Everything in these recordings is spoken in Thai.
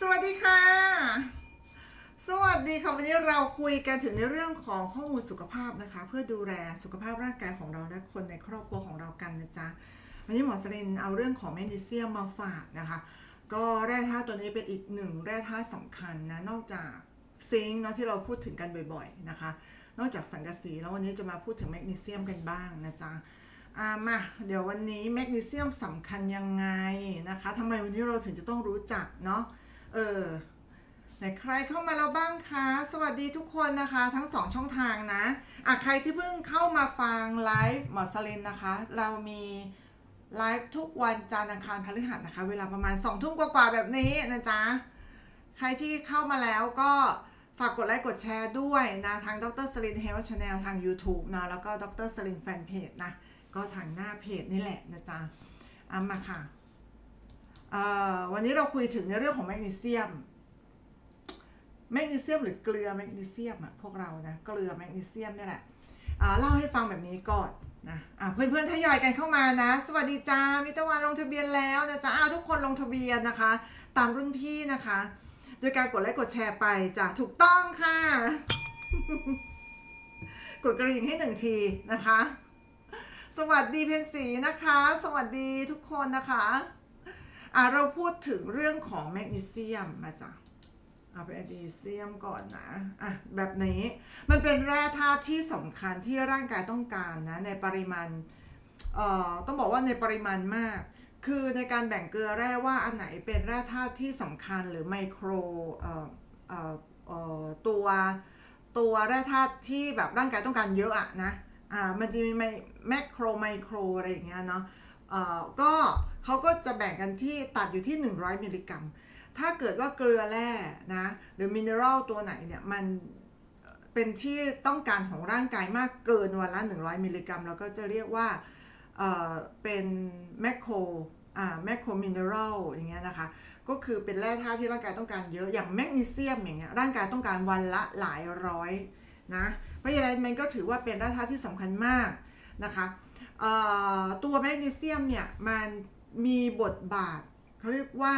สวัสดีค่ะ สวัสดีค่ะวันนี้เราคุยกันถึงในเรื่องของข้อมูลสุขภาพนะคะ เพื่อดูแลสุขภาพร่างกายของเราและคนในครอบครัวของเรากันนะจ๊ะวันนี้หมอสลินเอาเรื่องของแมกนีเซียมมาฝากนะคะ ก็แร่ธาตุตัวนี้เป็นอีกหนึ่งแร่ธาตุสำคัญนะนอกจากซิงค์เนาะที่เราพูดถึงกันบ่อยๆนะคะ นอกจากสังกะสีแล้ววันนี้จะมาพูดถึงแมกนีเซียมกันบ้างนะจ๊ะอามาเดี๋ยววันนี้แมกนีเซียมสำคัญยังไงนะคะทำไมวันนี้เราถึงจะต้องรู้จักเนาะ เออไหนใครเข้ามาแล้วบ้างคะ สวัสดีทุกคนนะคะ ทั้งสองช่องทางนะอะใครที่เพิ่งเข้ามาฟังไลฟ์หมอสเลนนะคะ เรามีไลฟ์ทุกวันจันทร์อังคารพฤหัสนะคะ เวลาประมาณ2องทุ่มกว่าๆแบบนี้นะจ๊ะ ใครที่เข้ามาแล้วก็ฝากกดไลค์กดแชร์ด้วยนะทางดรสลินเฮลชาแนลทาง YouTube นะแล้วก็ดรสลินแฟนเพจนะ ก็ทางหน้าเพจนี่แหละนะจ๊ะเอามาค่ะ วันนี้เราคุยถึงในเรื่องของแมกนีเซียม แมกนีเซียมหรือเกลือแมกนีเซียมอะพวกเรานะเกลือแมกนีเซียมนี่แหละเล่าให้ฟังแบบนี้ก่อนนะะเพื่อนๆทยอยกันเข้ามานะ สวัสดีจ้ามิตรวันลงทะเบียนแล้วนะจ้าทุกคนลงทะเบียนนะคะ ตามรุ่นพี่นะคะ โดยการกดไลค์กดแชร์ไปจ้ะถูกต้องค่ะ กดกระดิ่งให้หนึ่งทีนะคะ สวัสดีเพนสีนะคะ สวัสดีทุกคนนะคะ อะเราพูดถึงเรื่องของแมกนีเซียมมาจ้ะเอาไปแมกนีเซียมก่อนนะอะแบบนี้มันเป็นแร่ธาตุที่สำคัญที่ร่างกายต้องการนะในปริมาณเอ่อต้องบอกว่าในปริมาณมาก คือในการแบ่งเกลือแร่ว่าอันไหนเป็นแร่ธาตุที่สำคัญหรือไมโครเอ่อเอ่อเอ่อตัวตัวแร่ธาตุที่แบบร่างกายต้องการเยอะอะนะอ่ามันจะมีไมแมโครไมโครอะไรอย่างเงี้ยเนาะเอ่อก็ เขาก็จะแบ่งกันที่ตัดอยู่ที่ 100 มิลลิกรัม ถ้าเกิดว่าเกลือแร่นะ หรือมินเนอรัลตัวไหนเนี่ย มันเป็นที่ต้องการของร่างกายมากเกินวันละ 100 มิลลิกรัมเราก็จะเรียกว่าเอ่อเป็นแมคโครอ่าแมคโครมินเนอรัลอย่างเงี้ยนะคะ ก็คือเป็นแร่ธาตุที่ร่างกายต้องการเยอะอย่างแมกนีเซียมอย่างเงี้ยร่างกายต้องการวันละหลายร้อยนะเพราะฉะนั้นมันก็ถือว่าเป็นแร่ธาตุที่สำคัญมากนะคะเอ่อตัวแมกนีเซียมเนี่ยมัน มีบทบาทเขาเรียกว่า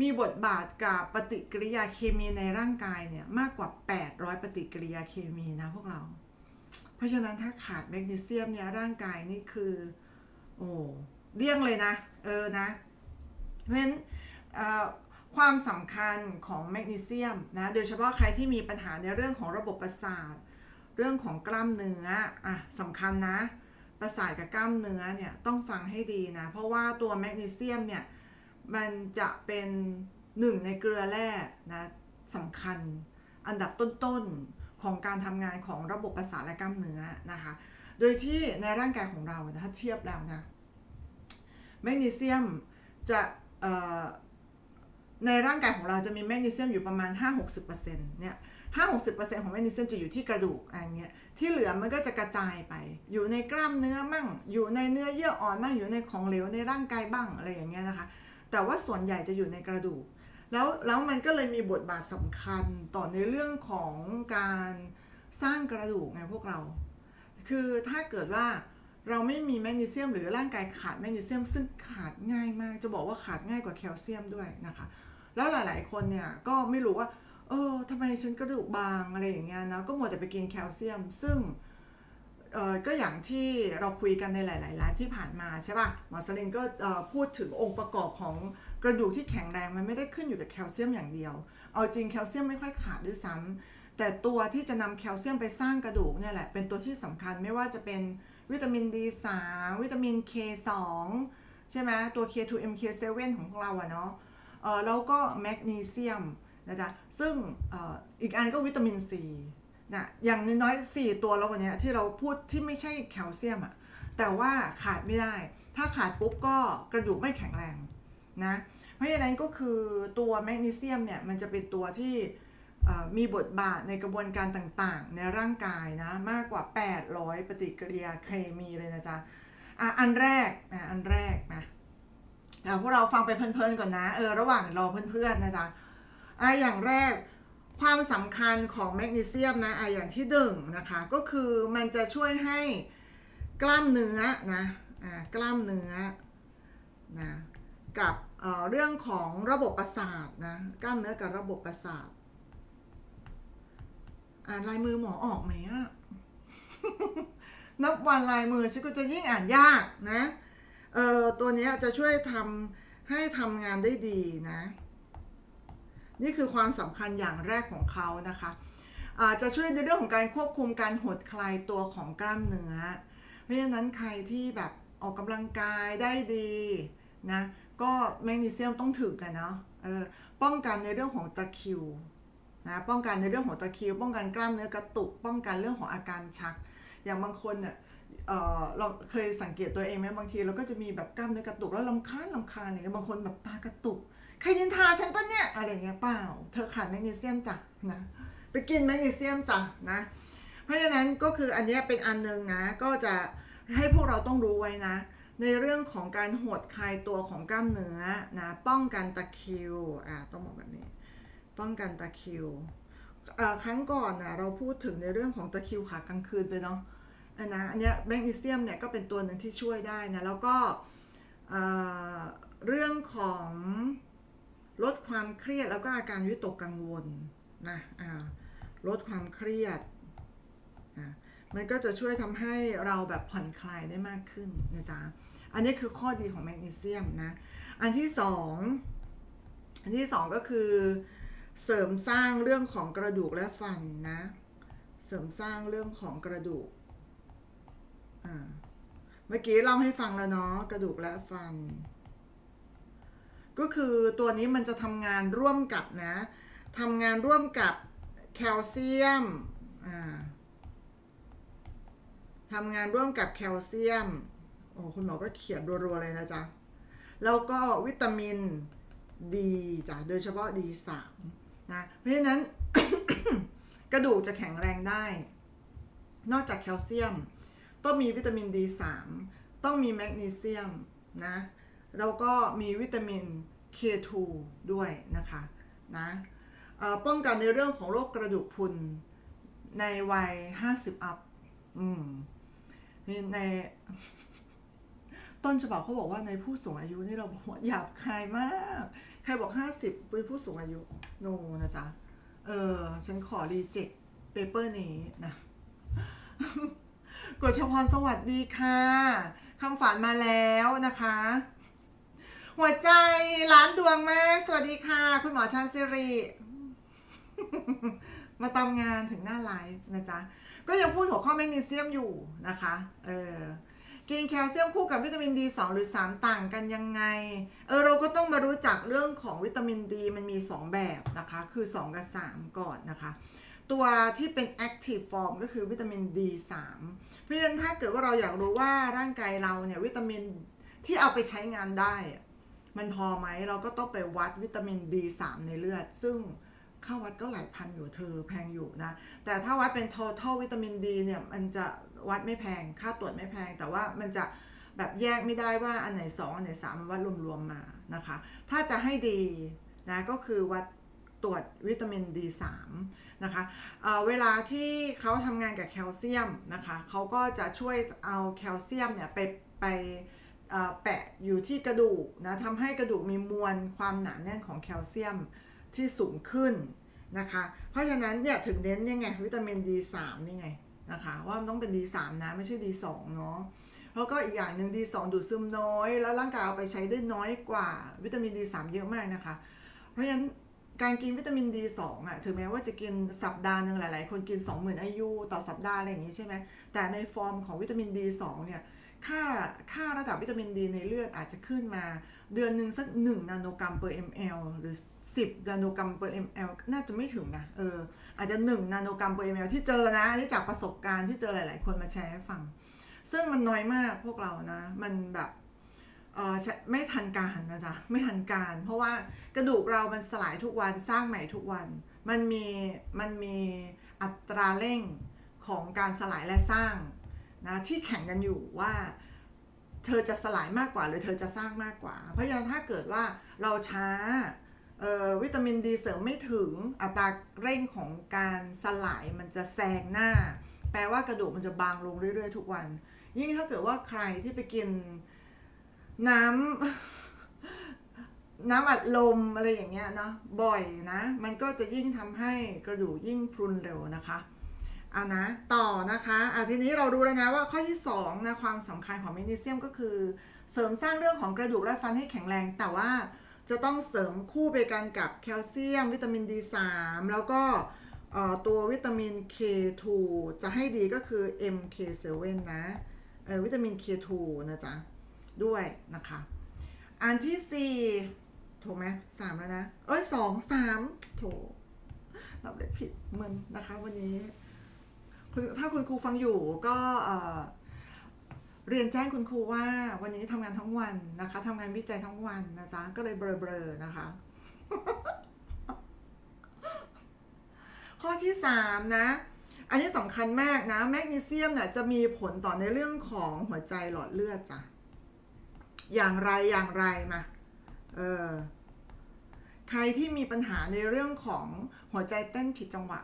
มีบทบาทกับปฏิกิริยาเคมีในร่างกายเนี่ยมากกว่า 800 ปฏิกิริยาเคมีนะพวกเรา เพราะฉะนั้นถ้าขาดแมกนีเซียมเนี่ยร่างกายนี่คือ โอ้เลี่ยงเลยนะ เออนะ เพราะฉะนั้นความสำคัญของแมกนีเซียมนะโดยเฉพาะใครที่มีปัญหาในเรื่องของระบบประสาท เรื่องของกล้ามเนื้ออะสำคัญนะ ประสาทกับกล้ามเนื้อเนี่ยต้องฟังให้ดีนะ เพราะว่าตัวแมกนีเซียมเนี่ยมันจะเป็นหนึ่งในเกลือแร่นะสำคัญอันดับต้นๆของการทำงานของระบบประสาทและกล้ามเนื้อนะคะ โดยที่ในร่างกายของเราถ้าเทียบแล้วนะแมกนีเซียมจะในร่างกายของเราจะมีแมกนีเซียมอยู่ประมาณ 5-60%เนี่ย 5-60%ของแมกนีเซียมจะอยู่ที่กระดูกอะไรเงี้ยที่เหลือมันก็จะกระจายไป อยู่ในกล้ามเนื้อมั่ง อยู่ในเนื้อเยื่ออ่อนมั่งอยู่ในของเหลวในร่างกายบ้างอะไรอย่างเงี้ยนะคะ แต่ว่าส่วนใหญ่จะอยู่ในกระดูก แล้วแล้วมันก็เลยมีบทบาทสำคัญต่อในเรื่องของการสร้างกระดูกไงพวกเรา คือถ้าเกิดว่าเราไม่มีแมกนีเซียมหรือร่างกายขาดแมกนีเซียม ซึ่งขาดง่ายมาก จะบอกว่าขาดง่ายกว่าแคลเซียมด้วยนะคะ แล้วหลาย ๆ คนเนี่ยก็ไม่รู้ว่า เออทำไมฉันกระดูกบางอะไรอย่างเงี้ยนะก็มัวแต่ไปกินแคลเซียม ซึ่งเออก็อย่างที่เราคุยกันในหลายๆไลฟ์ที่ผ่านมาใช่ป่ะหมอสลินก็พูดถึงองค์ประกอบของกระดูกที่แข็งแรงมันไม่ได้ขึ้นอยู่กับแคลเซียมอย่างเดียว เอาจริงแคลเซียมไม่ค่อยขาดด้วยซ้ำแต่ตัวที่จะนำแคลเซียมไปสร้างกระดูกเนี่ยแหละเป็นตัวที่สำคัญไม่ว่าจะเป็นวิตามิน D3 วิตามิน K2 ใช่ไหมตัว K2 MK7 ของเราอะเนาะเออแล้วก็แมกนีเซียม นะจ๊ะซึ่งออีกอันก็วิตามิน C นะอย่างน้อยๆ4ตัวแล้ววันนี้ที่เราพูดที่ไม่ใช่แคลเซียมอะแต่ว่าขาดไม่ได้ ถ้าขาดปุ๊บก็กระดูกไม่แข็งแรงนะเพราะฉะนั้นก็คือตัวแมกนีเซียมเนี่ยมันจะเป็นตัวที่มีบทบาทในกระบวนการต่างๆ ในร่างกายนะมากกว่า 800 ปฏิกิริยาเคมีเลยนะจ๊ะอะอันแรกอะอันแรกนะเดี๋ยวพวกเราฟังไปเพลินๆก่อนนะเออระหว่างรอเพื่อนๆนะจ๊ะ อะอย่างแรกความสำคัญของแมกนีเซียมนะอะอย่างที่หนึ่งนะคะ ก็คือมันจะช่วยให้กล้ามเนื้อนะอ่ากล้ามเนื้อนะกับเเรื่องของระบบประสาทนะกล้ามเนื้อกับระบบประสาทอ่านลายมือหมอออกไหมอะนับวันลายมือฉันก็จะยิ่งอ่านยากนะเออตัวนี้จะช่วยทำให้ทำงานได้ดีนะ นี่คือความสำคัญอย่างแรกของเขานะคะอาจะช่วยในเรื่องของการควบคุมการหดคลายตัวของกล้ามเนื้อ เพราะฉะนั้นใครที่แบบออกกำลังกายได้ดีนะก็แมกนีเซียมต้องถึงกันเนาะเออป้องกันในเรื่องของตะคิวนะป้องกันในเรื่องของตะคิว ป้องกันกล้ามเนื้อกระตุก ป้องกันเรื่องของอาการชัก อย่างบางคนเนี่ยเออเราเคยสังเกตตัวเองไหมบางทีเราก็จะมีแบบกล้ามเนื้อกระตุกแล้วลำคาญลำคาญอะไรเงี้ยบางคนแบบตากระตุก ใครนินทาฉันปะเนี่ยอะไรเงี้ยเปล่า เธอขาดแมกนีเซียมจ้ะนะ ไปกินแมกนีเซียมจ้ะนะ เพราะฉะนั้นก็คืออันนี้เป็นอันหนึงนะ ก็จะให้พวกเราต้องรู้ไว้นะ ในเรื่องของการหดคลายตัวของกล้ามเนื้อนะ ป้องกันตะคิวอ่าต้องบอกแบบนี้ ป้องกันตะคิวอ่อครั้งก่อนนะเราพูดถึงในเรื่องของตะคิวขากลางคืนไปเนาะอันนะอันนี้แมกนีเซียมเนี่ยก็เป็นตัวหนึ่งที่ช่วยได้นะ แล้วก็เรื่องของ ลดความเครียดแล้วก็อาการวิตกกังวลนะอ่าลดความเครียดอะมันก็จะช่วยทำให้เราแบบผ่อนคลายได้มากขึ้นนะจ๊ะ อันนี้คือข้อดีของแมกนีเซียมนะ อันที่สองอันที่สองก็คือเสริมสร้างเรื่องของกระดูกและฟันนะ เสริมสร้างเรื่องของกระดูกอ่าเมื่อกี้เล่าให้ฟังแล้วเนาะกระดูกและฟัน ก็คือตัวนี้มันจะทำงานร่วมกับนะทำงานร่วมกับแคลเซียมทำงานร่วมกับแคลเซียม โอ้คุณหมอก็เขียนรัวๆเลยนะจ๊ะ แล้วก็วิตามินดีจ้ะ โดยเฉพาะ D3 นะ เพราะฉะนั้น กระดูกจะแข็งแรงได้ นอกจากแคลเซียม ต้องมีวิตามิน D3 ต้องมีแมกนีเซียมนะ แล้วก็มีวิตามิน K2 ด้วยนะคะนะป้องกันในเรื่องของโรคกระดูกพรุนในวัย 50 อัพอืมนี่ในต้นฉบับเขาบอกว่าในผู้สูงอายุนี่เราบอกว่าหยาบคายมาก ใครบอก 50เป็นผู้สูงอายุโนนะจ๊ะ เออ ฉันขอรีเจ็คเปเปอร์นี้นะกฎชพรสวัสดีค่ะคำฝันมาแล้วนะคะ หัวใจล้านดวงมาก สวัสดีค่ะ คุณหมอชันสิริ มาตามงานถึงหน้าไลฟ์นะจ๊ะ ก็ยังพูดหัวข้อแมกนีเซียมอยู่นะคะ เออกินแคลเซียมคู่กับวิตามินดี2หรือ 3 ต่างกันยังไง เออเราก็ต้องมารู้จักเรื่องของวิตามินดีมันมี 2 แบบนะคะ คือ 2 กับ 3 ก่อนนะคะ ตัวที่เป็น active form ก็คือวิตามิน D3 เพราะฉะนั้นถ้าเกิดว่าเราอยากรู้ว่าร่างกายเราเนี่ยวิตามินที่เอาไปใช้งานได้อะ มันพอไหมเราก็ต้องไปวัดวิตามิน D3 ในเลือด ซึ่งเข้าวัดก็หลายพันอยู่เธอแพงอยู่นะ แต่ถ้าวัดเป็น total วิตามิน D เนี่ยมันจะวัดไม่แพง ค่าตรวจไม่แพง แต่ว่ามันจะแบบแยกไม่ได้ว่าอันไหน 2 อันไหน3มันวัดรวมๆมานะคะ ถ้าจะให้ดีนะก็คือวัดตรวจวิตามิน D3 นะคะเเวลาที่เขาทำงานกับแคลเซียมนะคะเขาก็จะช่วยเอาแคลเซียมเนี่ยไปไป แปะอยู่ที่กระดูกนะทำให้กระดูกมีมวลความหนาแน่นของแคลเซียมที่สูงขึ้นนะคะ เพราะฉะนั้นเนี่ยถึงเน้นยังไงวิตามิน D3 นี่ไงนะคะว่ามันต้องเป็น D3 นะไม่ใช่ D2 เนาะแล้วก็อีกอย่างหนึ่ง D2 ดูดซึมน้อย แล้วร่างกายเอาไปใช้ได้น้อยกว่าวิตามิน D3 เยอะมากนะคะ เพราะฉะนั้นการกินวิตามิน D2 อะถึงแม้ว่าจะกินสัปดาห์หนึ่งหลาย ๆ คนกิน 20,000 IU ต่อสัปดาห์อะไรอย่างนี้ใช่ไหมแต่ในฟอร์มของวิตามิน D2 เนี่ย ค่าค่าระดับวิตามินดีในเลือดอาจจะขึ้นมา เดือนหนึ่งสัก 1 นาโนกรัม per ml หรือ 10 นาโนกรัม per ml น่าจะไม่ถึงนะเอออาจจะ 1 นาโนกรัม per ml ที่เจอนะที่จากประสบการณ์ที่เจอหลาย ๆ คนมาแชร์ให้ฟัง ซึ่งมันน้อยมากพวกเรานะ มันแบบเออไม่ทันการนะจ๊ะไม่ทันการ เพราะว่ากระดูกเรามันสลายทุกวันสร้างใหม่ทุกวัน มันมีมันมีอัตราเร่งของการสลายและสร้าง นะที่แข่งกันอยู่ว่าเธอจะสลายมากกว่าหรือเธอจะสร้างมากกว่า เพราะฉะนั้นถ้าเกิดว่าเราช้าวิตามินดีเสริมไม่ถึงอัตราเร่งของการสลายมันจะแซงหน้า แปลว่ากระดูกมันจะบางลงเรื่อยๆ ทุกวัน ยิ่งถ้าเกิดว่าใครที่ไปกินน้ำน้ำอัดลมอะไรอย่างเงี้ยเนาะบ่อยนะ มันก็จะยิ่งทำให้กระดูกยิ่งพรุนเร็วนะคะ เอานะต่อนะคะอะทีนี้เราดูแล้วนะว่าข้อที่2นะความสำคัญของแมกนีเซียมก็คือ เสริมสร้างเรื่องของกระดูกและฟันให้แข็งแรง แต่ว่าจะต้องเสริมคู่ไปกันกับแคลเซียม วิตามิน D3 แล้วก็ตัววิตามิน K2 จะให้ดีก็คือ MK7 นะเออวิตามิน K2 นะจ๊ะ ด้วยนะคะ อันที่สี่ถูกไหมสามแล้วนะ เอ้ยสองสามโถนับเลขผิดมึนนะคะวันนี้ ถ้าคุณครูฟังอยู่ก็เรียนแจ้งคุณครูว่าวันนี้ทำงานทั้งวันนะคะทำงานวิจัยทั้งวันนะจ๊ะก็เลยเบลอๆนะคะ ข้อที่สามนะ อันนี้สำคัญมากนะแมกนีเซียมเนี่ยจะมีผลต่อในเรื่องของหัวใจหลอดเลือดจ้ะอย่างไรอย่างไรมาเออใครที่มีปัญหาในเรื่องของหัวใจเต้นผิดจังหวะ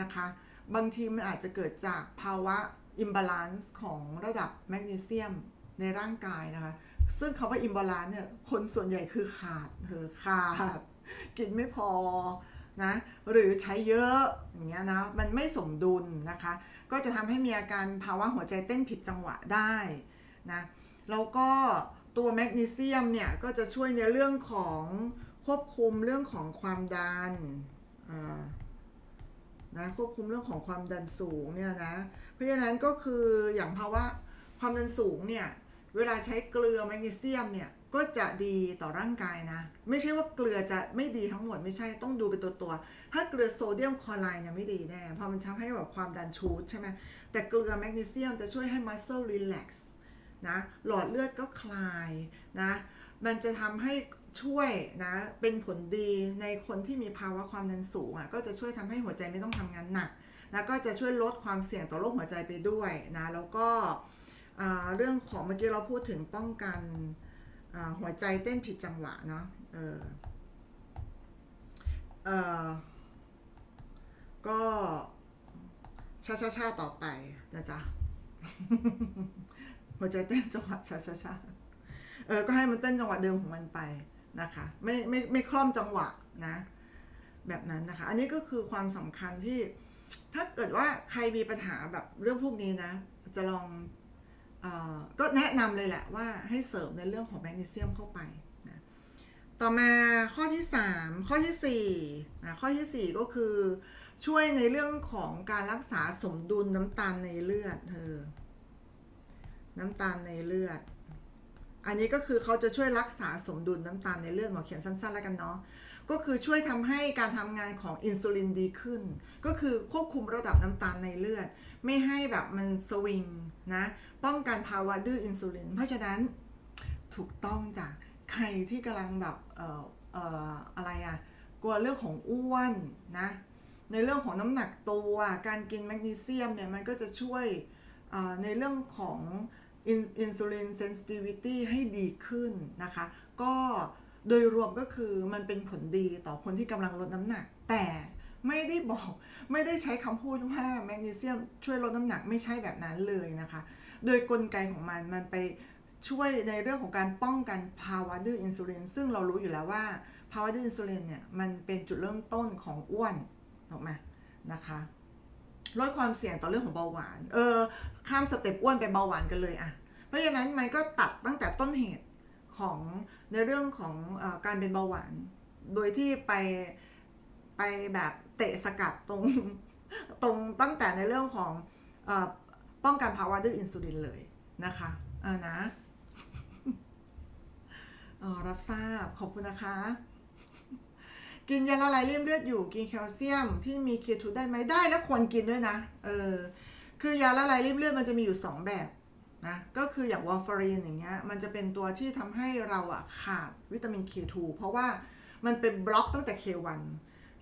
นะคะ บางทีมันอาจจะเกิดจากภาวะอิมบาลานซ์ของระดับแมกนีเซียมในร่างกายนะคะ ซึ่งคาว่าอิมบาลานซ์เนี่ย คนส่วนใหญ่คือขาดเธอขาด กินไม่พอนะ หรือใช้เยอะอย่างเงี้ยนะ มันไม่สมดุลนะคะ ก็จะทำให้มีอาการภาวะหัวใจเต้นผิดจังหวะได้นะ แล้วก็ตัวแมกนีเซียมเนี่ย ก็จะช่วยในเรื่องของควบคุมเรื่องของความดันอ่า นะควบคุมเรื่องของความดันสูงเนี่ยนะเพราะฉะนั้นก็คืออย่างภาวะความดันสูงเนี่ยเวลาใช้เกลือแมกนีเซียมเนี่ยก็จะดีต่อร่างกายนะ ไม่ใช่ว่าเกลือจะไม่ดีทั้งหมดไม่ใช่ต้องดูเป็นตัวตัว ถ้าเกลือโซเดียมคลอไรด์เนี่ยไม่ดีแน่เพราะมันทำให้แบบความดันชูดใช่ไหมแต่เกลือแมกนีเซียมจะช่วยให้ muscle relax นะหลอดเลือดก็คลายนะมันจะทำให้ ช่วยนะเป็นผลดีในคนที่มีภาวะความดันสูงอะก็จะช่วยทำให้หัวใจไม่ต้องทำงานหนักนะก็จะช่วยลดความเสี่ยงต่อโรคหัวใจไปด้วยนะแล้วก็เรื่องของเมื่อกี้เราพูดถึงป้องกันหัวใจเต้นผิดจังหวะเนาะเออเออก็ช้าๆๆต่อไปนะจ๊ะ หัวใจเต้นจังหวะช้าๆเออ ก็ให้มันเต้นจังหวะเดิมของมันไป นะคะไม่ไม่ไม่คล่อมจังหวะนะแบบนั้นนะคะ อันนี้ก็คือความสำคัญที่ถ้าเกิดว่าใครมีปัญหาแบบเรื่องพวกนี้นะ จะลองเออก็แนะนำเลยแหละว่าให้เสริมในเรื่องของแมกนีเซียมเข้าไปนะต่อมาข้อที่ 3 ข้อที่4นะข้อทีสี่4 ก็คือช่วยในเรื่องของการรักษาสมดุลน้ำตาลในเลือดเธอน้ำตาลในเลือด อันนี้ก็คือเขาจะช่วยรักษาสมดุลน้ำตาลในเลือดหมอเขียนสั้นๆ แล้วกันเนาะก็คือช่วยทำให้การทำงานของอินซูลินดีขึ้น ก็คือควบคุมระดับน้ำตาลในเลือด ไม่ให้แบบมันสวิงนะป้องกันภาวะดื้ออินซูลิน เพราะฉะนั้นถูกต้องจ้ะใครที่กำลังแบบเอ่อเอ่ออะไรอะกลัวเรื่องของอ้วนนะในเรื่องของน้ำหนักตัวการกินแมกนีเซียมเนี่ยมันก็จะช่วยในเรื่องของ อินซูลินเซนซิทิวิตี้ให้ดีขึ้นนะคะ ก็โดยรวมก็คือมันเป็นผลดีต่อคนที่กำลังลดน้ำหนัก แต่ไม่ได้บอกไม่ได้ใช้คำพูดว่าแมกนีเซียมช่วยลดน้ำหนักไม่ใช่แบบนั้นเลยนะคะ โดยกลไกของมันมันไปช่วยในเรื่องของการป้องกันภาวะดื้ออินซูลินซึ่งเรารู้อยู่แล้วว่าภาวะดื้ออินซูลินเนี่ยมันเป็นจุดเริ่มต้นของอ้วนถูกไหมนะคะ ลดความเสี่ยงต่อเรื่องของเบาหวาน เออ ข้ามสเต็ปอ้วนไปเบาหวานกันเลยอะเพราะฉะนั้นมันก็ตัดตั้งแต่ต้นเหตุของในเรื่องของอการเป็นเบาหวาน โดยที่ไปไปแบบเตะสกัดตรงตรงตั้งแต่ในเรื่องของอป้องกันภาวะดื้ออินซูลินเลยนะคะเออนะออรับทราบขอบคุณนะคะ กินยาละลายริ่มเลือดอยู่กินแคลเซียมที่มีเคทูได้ไหมได้และควรกินด้วยนะเออคือยาละลายริ่มเลือดมันจะมีอยู่ 2 แบบนะก็คืออย่างวอร์ฟารีนอย่างเงี้ยมันจะเป็นตัวที่ทำให้เราอะขาดวิตามิน K2 เพราะว่ามันเป็นบล็อกตั้งแต่ K1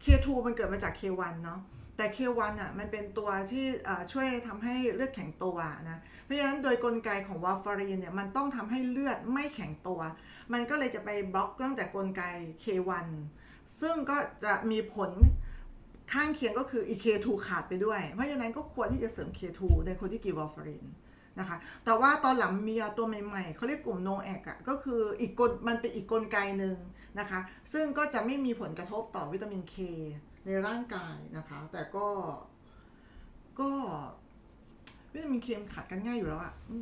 K2 มันเกิดมาจาก K1 เนาะแต่ K1 อะมันเป็นตัวที่ช่วยทำให้เลือดแข็งตัวนะเพราะฉะนั้นโดยกลไกของวอร์ฟารีนเนี่ยมันต้องทำให้เลือดไม่แข็งตัว มันก็เลยจะไปบล็อกตั้งแต่กลไก K1 ซึ่งก็จะมีผลข้างเคียงก็คือ EK2 ขาดไปด้วย เพราะฉะนั้นก็ควรที่จะเสริม K2 ในคนที่กินวอร์ฟารินนะคะ แต่ว่าตอนหลังมียาตัวใหม่ๆ เขาเรียกกลุ่มโนแอกอะก็คืออีกกลมันเป็นอีกกลไกหนึ่งนะคะ ซึ่งก็จะไม่มีผลกระทบต่อวิตามินเคในร่างกายนะคะ แต่ก็ก็วิตามินเคมขาดกันง่ายอยู่แล้วอะอ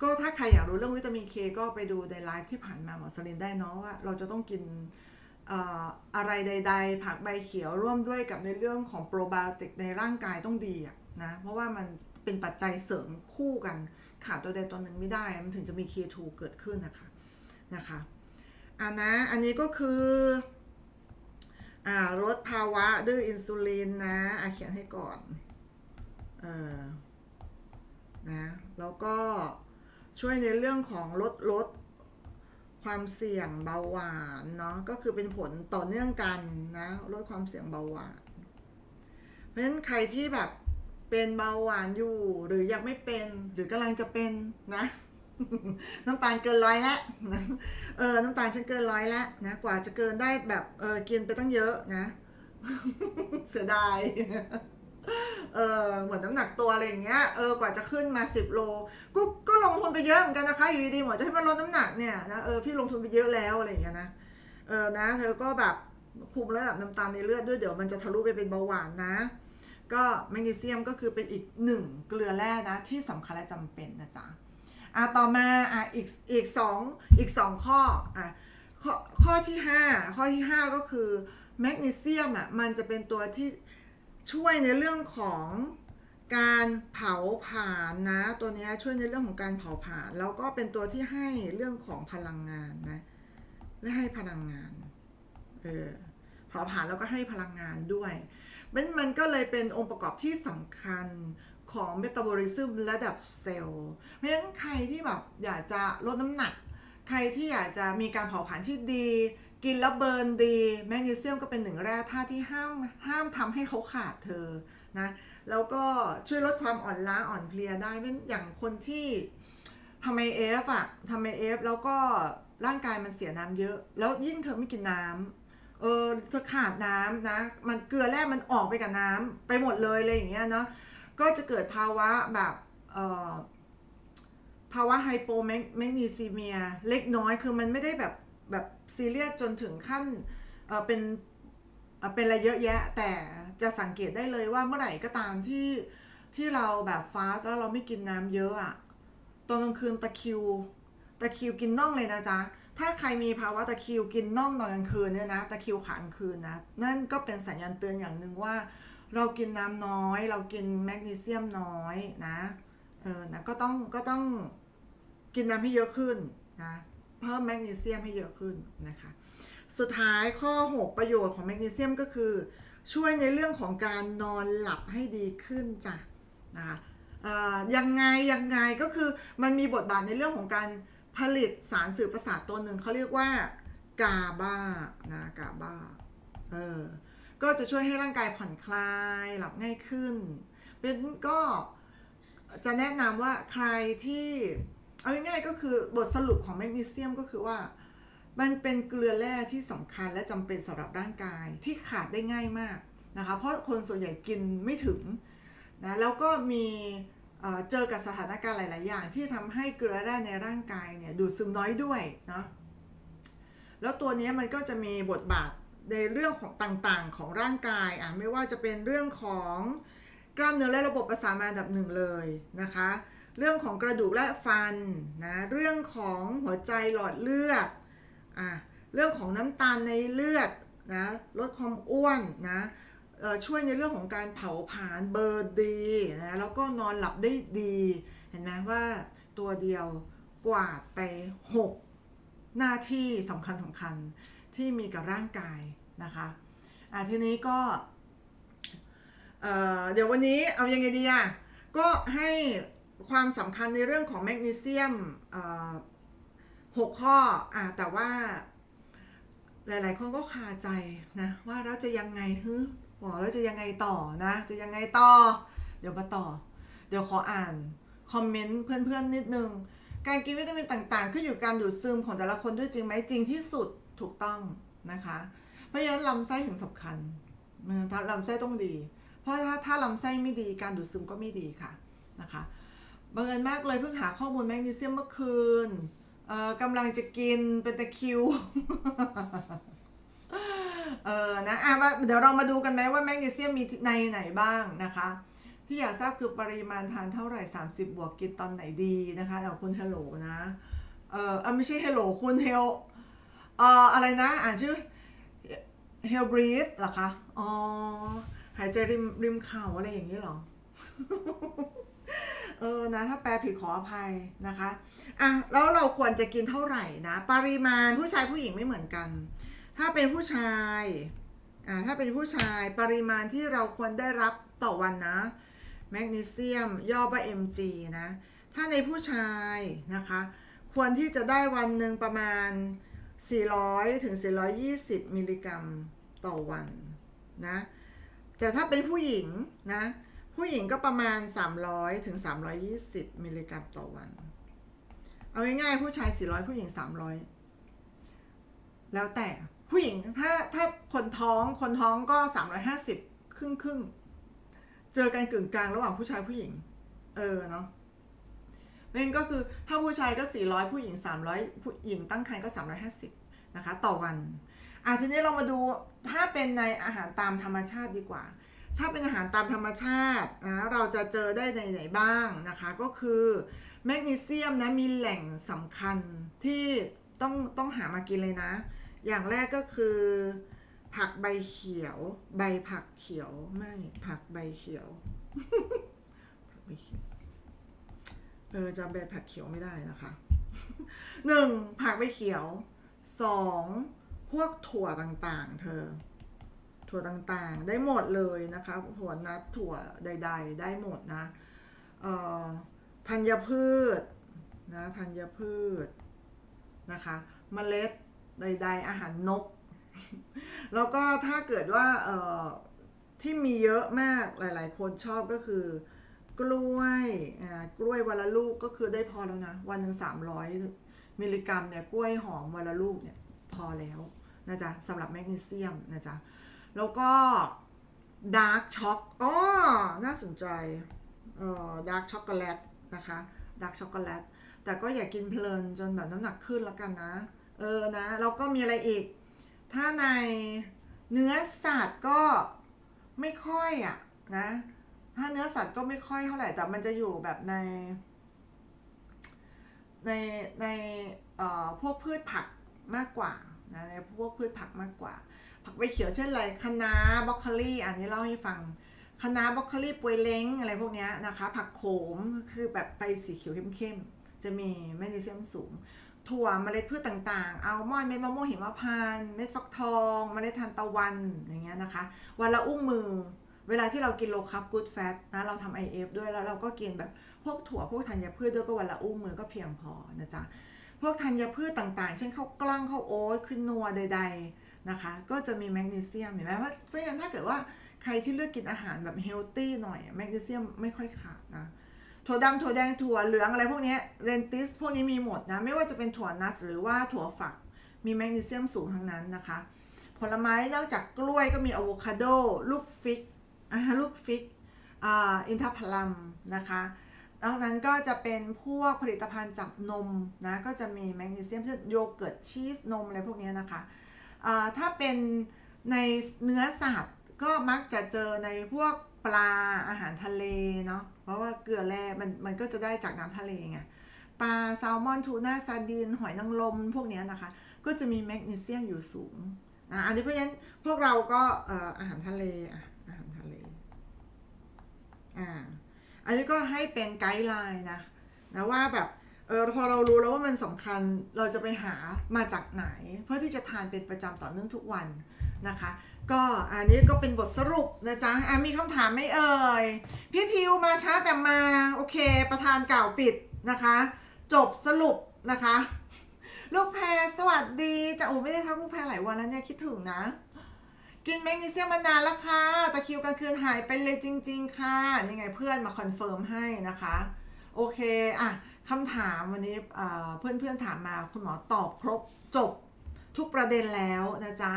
ก็ถ้าใครอยากรู้เรื่องวิตามินเคก็ไปดูในไลฟ์ที่ผ่านมาหมอสลินได้เนาะว่าเราจะต้องกิน อะไรใด ๆ ผักใบเขียวร่วมด้วยกับในเรื่องของโปรไบโอติกในร่างกายต้องดีอะนะเพราะว่ามันเป็นปัจจัยเสริมคู่กัน ขาดตัวใดตัวหนึ่งไม่ได้ มันถึงจะมี K2 เกิดขึ้นนะคะนะคะอ่านะอันนี้ก็คืออ่าลดภาวะดื้ออินซูลินนะอะเขียนให้ก่อนเออนะแล้วก็ช่วยในเรื่องของลดลด ความเสี่ยงเบาหวานเนาะก็คือเป็นผลต่อเนื่องกันนะลดความเสี่ยงเบาหวาน เพราะฉะนั้นใครที่แบบเป็นเบาหวานอยู่หรือยังไม่เป็นหรือกำลังจะเป็นนะ น้ำตาลเกินร้อยแล้วนะเออน้ำตาลฉันเกินร้อยแล้วนะกว่าจะเกินได้แบบเออกินไปตั้งเยอะนะ เสียดาย เออเหมือนน้ำหนักตัวอะไรอย่างเงี้ยเออกว่าจะขึ้นมา 10 โลก็ก็ลงทุนไปเยอะเหมือนกันนะคะอยู่ดีๆหมอจะให้มันลดน้ำหนักเนี่ยนะเออพี่ลงทุนไปเยอะแล้วอะไรอย่างเงี้ยนะเออนะเธอก็แบบคุมระดับน้ำตาลในเลือดด้วยเดี๋ยวมันจะทะลุไปเป็นเบาหวานนะ ก็แมกนีเซียมก็คือเป็นอีกหนึ่งเกลือแร่นะที่สำคัญและจำเป็นนะจ๊ะอะต่อมาอะอีกอีกสองอีกสองข้ออะข้อข้อที่ห้าข้อที่ห้าก็คือแมกนีเซียมอะมันจะเป็นตัวที่ ช่วยในเรื่องของการเผาผลาญนะ ตัวนี้ช่วยในเรื่องของการเผาผลาญแล้วก็เป็นตัวที่ให้เรื่องของพลังงานนะและให้พลังงานเออเผาผลาญแล้วก็ให้พลังงานด้วยมันมันก็เลยเป็นองค์ประกอบที่สำคัญของเมตาบอลิซึมระดับเซลล์เพราะฉะนั้นใครที่แบบอยากจะลดน้ำหนัก ใครที่อยากจะมีการเผาผลาญที่ดี กินแล้วเบิร์นดี แมกนีเซียมก็เป็นหนึ่งแร่ธาตุที่ห้ามห้ามทำให้เขาขาดเธอนะแล้วก็ช่วยลดความอ่อนล้าอ่อนเพลียได้เป็นอย่างคนที่ทำไมเอฟอะทำไมเอฟแล้วก็ร่างกายมันเสียน้ำเยอะ แล้วยิ่งเธอไม่กินน้ำเออเธอขาดน้ำนะ มันเกลือแร่มันออกไปกับน้ำไปหมดเลยอะไรอย่างเงี้ยเนาะก็จะเกิดภาวะแบบเออภาวะไฮโปแมกนีซีเมียเล็กน้อยคือมันไม่ได้แบบแบบ ซีเรียสจนถึงขั้นเเป็นเเป็นอะไรเยอะแยะ แต่จะสังเกตได้เลยว่าเมื่อไหร่ก็ตามที่ที่เราแบบฟาสแล้วเราไม่กินน้ำเยอะอะตอนกลางคืนตะคิว ตะคิวกินน่องเลยนะจ๊ะ ถ้าใครมีภาวะตะคิวกินน่องตอนกลางคืนเนี่ยนะ ตะคิวขางคืนนะ นั่นก็เป็นสัญญาณเตือนอย่างหนึ่งว่า เรากินน้ำน้อย เรากินแมกนีเซียมน้อยนะ เออ นะ ก็ต้องก็ต้องกินน้ำให้เยอะขึ้นนะ เพิ่มแมกนีเซียมให้เยอะขึ้นนะคะ สุดท้ายข้อ 6 ประโยชน์ของแมกนีเซียมก็คือ ช่วยในเรื่องของการนอนหลับให้ดีขึ้นจ้ะนะคะยังไงยังไงก็คือมันมีบทบาทในเรื่องของการผลิตสารสื่อประสาทตัวหนึ่งเขาเรียกว่ากาบานะกาบาเออก็จะช่วยให้ร่างกายผ่อนคลายหลับง่ายขึ้นเป็นก็จะแนะนำว่าใครที่ เอาง่ายๆก็คือบทสรุปของแมกนีเซียมก็คือว่า มันเป็นเกลือแร่ที่สำคัญและจำเป็นสำหรับร่างกายที่ขาดได้ง่ายมากนะคะเพราะคนส่วนใหญ่กินไม่ถึงนะแล้วก็มีเจอกับสถานการณ์หลาย ๆ อย่าง ที่ทำให้เกลือแร่ในร่างกายเนี่ยดูดซึมน้อยด้วยนะแล้วตัวนี้มันก็จะมีบทบาทในเรื่องของต่าง ๆ ของร่างกายอะไม่ว่าจะเป็นเรื่องของกล้ามเนื้อและระบบประสาทมาอันดับหนึ่งเลยนะคะ เรื่องของกระดูกและฟันนะเรื่องของหัวใจหลอดเลือดอะเรื่องของน้ำตาลในเลือดนะลดความอ้วนนะช่วยในเรื่องของการเผาผลาญเบอร์ดีนะแล้วก็นอนหลับได้ดี เห็นไหมว่าตัวเดียวกวาดไป 6 หน้าที่สำคัญสำคัญที่มีกับร่างกายนะคะอะทีนี้ก็เเดี๋ยววันนี้เอายังไงดีอะก็ให้ ความสำคัญในเรื่องของแมกนีเซียมหกข้ออแต่ว่าหลาย ๆ คนก็คาใจนะว่าแล้วจะยังไงฮึหมอแล้วจะยังไงต่อนะ จะยังไงต่อ เดี๋ยวมาต่อ เดี๋ยวขออ่านคอมเมนต์เพื่อน ๆ นิดนึง การกินวิตามินต่าง ๆ ขึ้นอยู่การดูดซึมของแต่ละคนด้วยจริงไหมจริงที่สุดถูกต้องนะคะ เพราะฉะนั้นลำไส้ถึงสำคัญถ้าลำไส้ต้องดี เพราะถ้าถ้าลำไส้ไม่ดีการดูดซึมก็ไม่ดีค่ะนะคะ บังเอิญมากเลยเพิ่งหาข้อมูลแมกนีเซียมเมื่อคืนเอ่อกำลังจะกินเป็นตะคิว เออนะอะมาเดี๋ยวเรามาดูกันไหมว่าแมกนีเซียมมีในไหนบ้างนะคะ ที่อยากทราบคือปริมาณทานเท่าไหร่ 30 บวกกินตอนไหนดีนะคะเดี๋ยวคุณเฮลโหลนะเออเออไม่ใช่เฮลโหลคุณเฮลเอ่ออะไรนะ อ่านชื่อเฮลบรีดเหรอคะ อ๋อ หายใจริมริมเข่าอะไรอย่างนี้หรอ เออนะถ้าแปลผิดขออภัยนะคะอะแล้วเราควรจะกินเท่าไหร่นะปริมาณผู้ชายผู้หญิงไม่เหมือนกัน ถ้าเป็นผู้ชายอ่าถ้าเป็นผู้ชายปริมาณที่เราควรได้รับต่อวันนะแมกนีเซียมย่อว่า mg นะถ้าในผู้ชายนะคะควรที่จะได้วันหนึ่งประมาณ 400ถึง420 มิลลิกรัมต่อวันนะแต่ถ้าเป็นผู้หญิงนะ ผู้หญิงก็ประมาณ 300ถึง320 มิลลิกรัมต่อวัน เอาง่ายๆผู้ชาย 400 ผู้หญิง 300 แล้วแต่ผู้หญิงถ้าถ้าคนท้องคนท้องก็ 350 ครึ่งครึ่งเจอกันกึ่งกลางระหว่างผู้ชายผู้หญิง เออเนาะนั่นก็คือถ้าผู้ชายก็ 400 ผู้หญิง 300 ผู้หญิงตั้งครรภ์ก็ 350 นะคะ ต่อวันอะทีนี้เรามาดูถ้าเป็นในอาหารตามธรรมชาติดีกว่า ถ้าเป็นอาหารตามธรรมชาตินะเราจะเจอได้ในไหนบ้างนะคะ ก็คือแมกนีเซียมนะมีแหล่งสำคัญที่ต้องต้องหามากินเลยนะ อย่างแรกก็คือ ผักใบเขียว ใบผักเขียวไม่ผักใบเขียวผักใบเขียวเออจำใบผักเขียวไม่ได้นะคะหนึ่งผักใบเขียวสองพวกถั่วต่างๆ เธอ ถั่วต่างๆ ได้หมดเลยนะคะถั่วนัทถั่วใด ๆ ได้หมดนะธัญพืชนะธัญพืชนะคะเมล็ดใด ๆ อาหารนก แล้วก็ถ้าเกิดว่าที่มีเยอะมากหลาย ๆ คนชอบก็คือกล้วยกล้วยวันละลูกก็คือได้พอแล้วนะ วันหนึ่งสามร้อยมิลลิกรัมเนี่ยกล้วยหอมวันละลูกเนี่ยพอแล้วนะจ๊ะสำหรับแมกนีเซียมนะจ๊ะ แล้วก็ดาร์กช็อกอ๋อน่าสนใจเอ่อดาร์กช็อกโกแลตนะคะดาร์กช็อกโกแลตแต่ก็อย่ากินเพลินจนแบบน้ำหนักขึ้นแล้วกันนะ เออนะ แล้วก็มีอะไรอีก ถ้าในเนื้อสัตว์ก็ไม่ค่อยอะนะ ถ้าเนื้อสัตว์ก็ไม่ค่อยเท่าไหร่ แต่มันจะอยู่แบบใน ในในเอ่อพวกพืชผักมากกว่านะในพวกพืชผักมากกว่า ผักใบเขียวเช่นอะไรคะน้าบรอกโคลีอันนี้เล่าให้ฟังคะน้าบรอกโคลีปวยเล้งอะไรพวกนี้นะคะ ผักโขมคือแบบไปสีเขียวเข้มๆจะมีแมกนีเซียมสูง ถั่วเมล็ดพืชต่างๆอัลมอนด์เม็ดมะม่วงหิมพานต์เม็ดฟักทองเมล็ดทานตะวันอย่างเงี้ยนะคะ วันละอุ้งมือเวลาที่เรากินโลคัพกูดแฟตนะเราทำ IF ด้วยแล้วเราก็กินแบบพวกถั่วพวกธัญพืชด้วยก็วันละอุ้งมือก็เพียงพอนะจ๊ะพวกธัญพืชต่างๆ เช่นข้าวกล้องข้าวโอ๊ตควินัวใด ๆ นะคะ ก็จะมีแมกนีเซียมเห็นไหมเพราะเพราะฉะนั้นถ้าเกิดว่าใครที่เลือกกินอาหารแบบเฮลตี้หน่อยแมกนีเซียมไม่ค่อยขาดนะถั่วดำถั่วแดงถั่วเหลืองอะไรพวกนี้เรนติสพวกนี้มีหมดนะ ไม่ว่าจะเป็นถั่วนัทหรือว่าถั่วฝักมีแมกนีเซียมสูงทั้งนั้นนะคะ ผลไม้นอกจากกล้วยก็มีอะโวคาโด ลูกฟิกอ่าลูกฟิกอ่าอินทผลัมนะคะนอกนั้นก็จะเป็นพวกผลิตภัณฑ์จากนมนะก็จะมีแมกนีเซียมเช่นโยเกิร์ตชีสนมอะไรพวกนี้นะคะ ถ้าเป็นในเนื้อสัตว์ก็มักจะเจอในพวกปลาอาหารทะเลเนาะเพราะว่าเกลือแร่มันมันก็จะได้จากน้ำทะเลไงปลาแซลมอนทูน่าซาดีนหอยนางรมพวกนี้นะคะ ก็จะมีแมกนีเซียมอยู่สูงอะอันนี้เพราะฉะนั้นพวกเราก็เอ่ออาหารทะเลอะอาหารทะเลอ่าอันนี้ก็ให้เป็นไกด์ไลน์นะนะว่าแบบ ออพอเรารู้แล้วว่ามันสำคัญเราจะไปหามาจากไหน เพื่อที่จะทานเป็นประจำต่อเนื่องทุกวันนะคะ ก็อันนี้ก็เป็นบทสรุปนะจ๊ะอะมีคำถามไม่เอ่ยพี่ทิวมาช้าแต่มาโอเค ประธานกล่าวปิดนะคะ จบสรุปนะคะ ลูกแพรสวัสดีจะโอ้ไม่ได้ทักลูกแพรหลายวันแล้วเนี่ยคิดถึงนะ กินแมกนีเซียมมานานแล้วค่ะตะคิวกลางคืนหายไปเลยจริง ๆ ค่ะยังไงเพื่อนมาคอนเฟิร์มให้นะคะ โอเคอะ คำถามวันนี้อ่าเพื่อนๆถามมาคุณหมอตอบครบจบทุกประเด็นแล้วนะจ๊ะ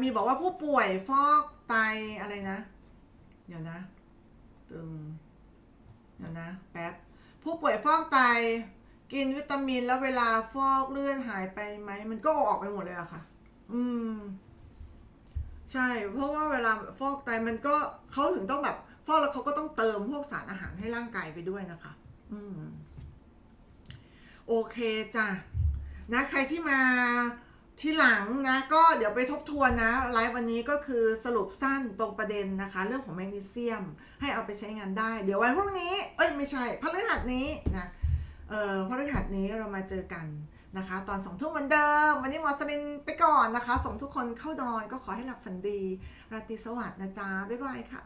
มีบอกว่าผู้ป่วยฟอกไตอะไรนะ เดี๋ยวนะตึงเดี๋ยวนะแป๊บผู้ป่วยฟอกไตกินวิตามินแล้วเวลาฟอกเลือดหายไปไหม มันก็ออกไปหมดเลยอะค่ะ อืม ใช่ เพราะว่าเวลาฟอกไตมันก็เขาถึงต้องแบบ ฟอกแล้วเขาก็ต้องเติมพวกสารอาหารให้ร่างกายไปด้วยนะคะ โอเคจ้ะนะใครที่มาที่หลังนะ ก็เดี๋ยวไปทบทวนนะไลฟ์วันนี้ก็คือสรุปสั้นตรงประเด็นนะคะ เรื่องของแมกนีเซียมให้เอาไปใช้งานได้ เดี๋ยววันพรุ่งนี้ เอ้ยไม่ใช่พฤหัสนี้นะเอ่อพฤหัสนี้เรามาเจอกันนะคะ ตอนสองทุ่มเหมือนเดิม วันนี้หมอสลินไปก่อนนะคะ ส่งทุกคนเข้านอนก็ขอให้หลับฝันดี ราตรีสวัสดิ์นะจ๊ะ บ๊ายบายค่ะ